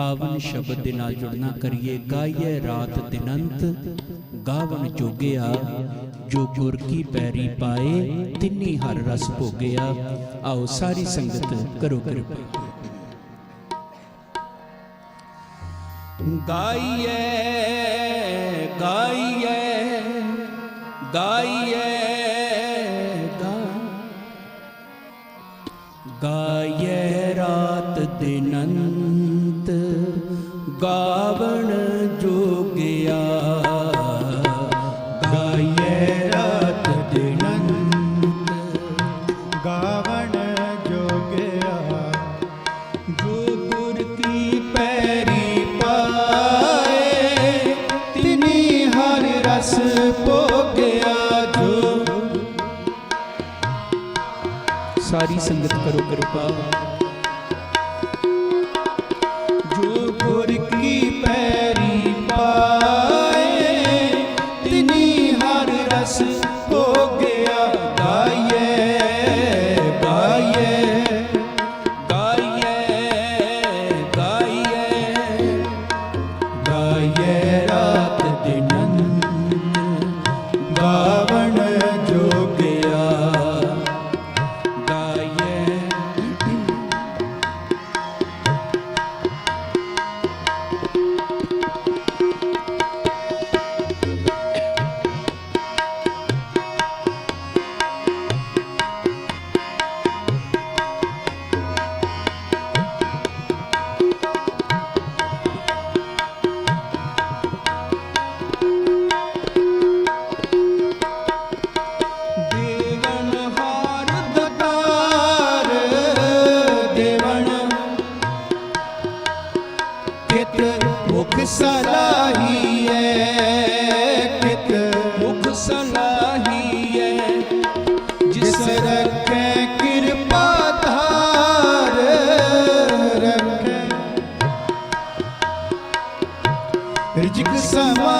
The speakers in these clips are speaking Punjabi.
ਪਾਵਨ ਸ਼ਬਦ ਦੇ ਨਾਲ ਜੁੜਨਾ ਕਰੀਏ। ਗਾਈਏ ਰਾਤ ਦਿਨੰਤ ਗਾਵਨ ਜੋਗਿਆ, ਜੋ ਗੁਰ ਕੀ ਪੈਰੀ ਪਾਏ, ਤਿੰਨੀ ਹਰ ਰਸ ਭੋਗਿਆ। ਆਓ ਸਾਰੀ ਸੰਗਤ ਕਰੋ ਕਿਰਪਾ। ਗਾਇਏ ਕਰੋ ਕਿਰਪਾ। समा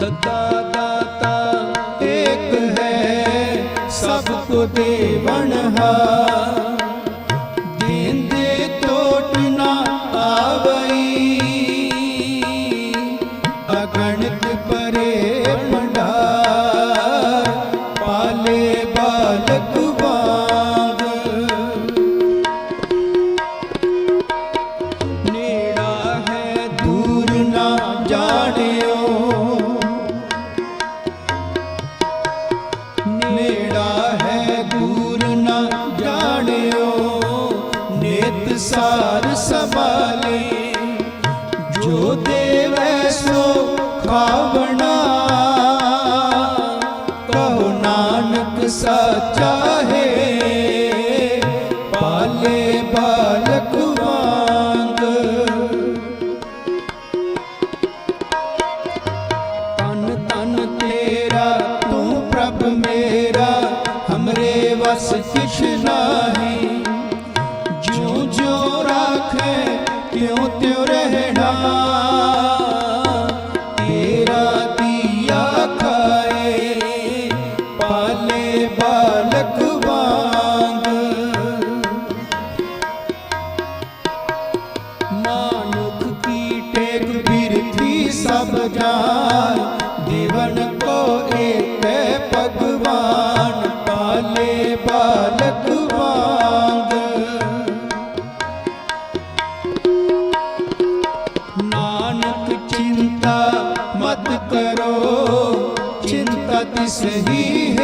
ਦਿੱਤਾ ਦਾਤਾ ਏਕ ਹੈ, ਸਭ ਕੋ ਦੇਵਨ ਹਾ। ਦੇਂਦੇ ਟੋਟ ਨਾ ਆਵਈ, ਅਗਣਿਤ ਪਰੇ ਪਾਲੇ ਬਾਲਕ ਵਿਸਾਰ ਸੰਭਾਲੇ ਜੋ ਦੇਵੈ ਸੋ ਖਾਵਣਾ। ਕਹੋ ਨਾਨਕ ਸਾਚਾ ਹੈ ਮਾਨ ਪਾਲੇ ਬਾਲਕ ਵਾਂਗ। ਨਾਨਕ ਚਿੰਤਾ ਮਤ ਕਰੋ ਚਿੰਤਾ ਤਿਸ ਹੀ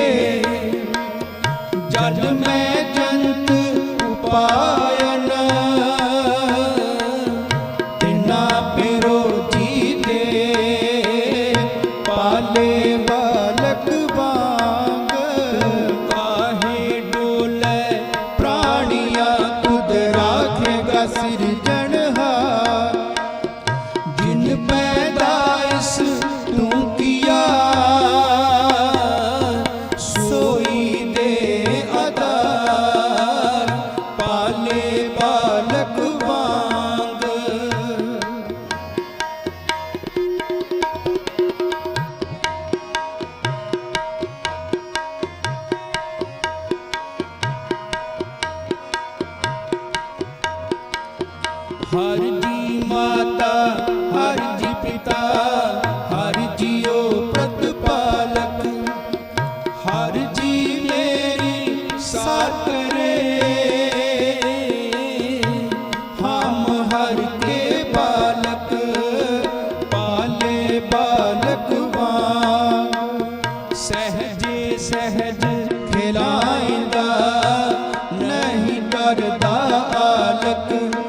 ਕਰਦਾ ਆਲਕ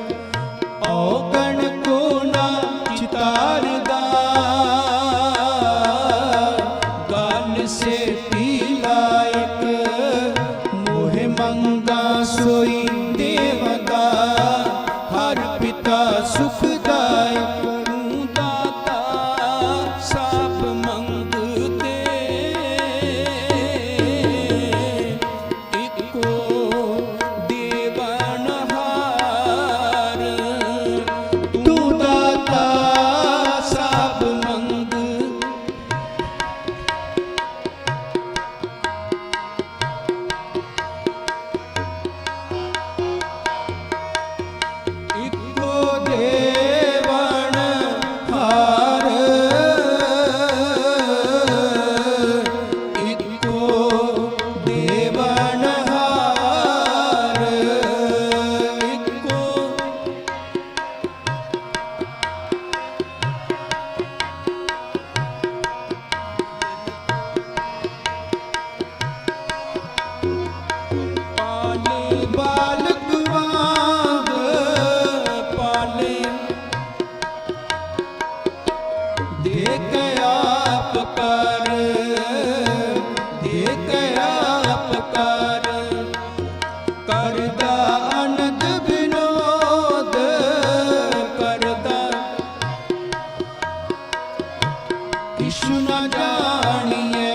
ਇਸ਼ੂ ਨਾ ਜਾਣੀਏ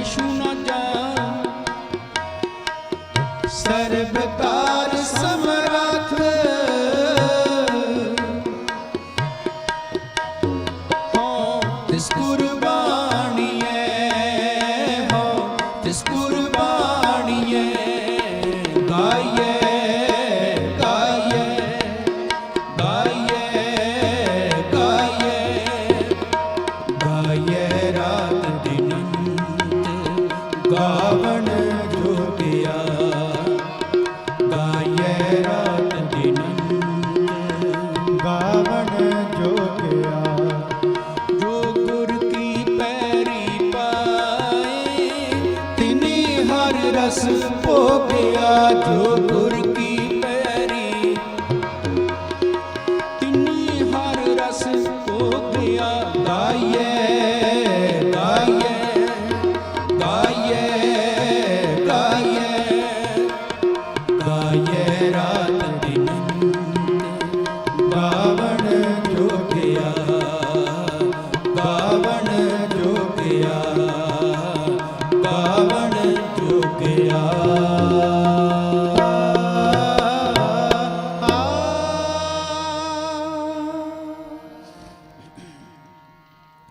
ਇਸ਼ੂ ਨਾ ਜਾਣ ਸਰਬ ਤਾਰ ਸਮਰਾਥ ਹੋ ਤਿਸ ਕੁਰਬਾ ਗਾਵਣ ਜੋਤਿਆ। ਗਾਏ ਰਾਤ ਦਿਨ। ਗਾਵਣ ਜੋਤਿਆ। ਜੋ ਗੁਰ ਕੀ ਪੈਰੀ ਪਾਏ, ਤਿਨੇ ਹਰ ਰਸ ਭੋਗਿਆ। ਜੋ ਗੁਰ ਕੀ 아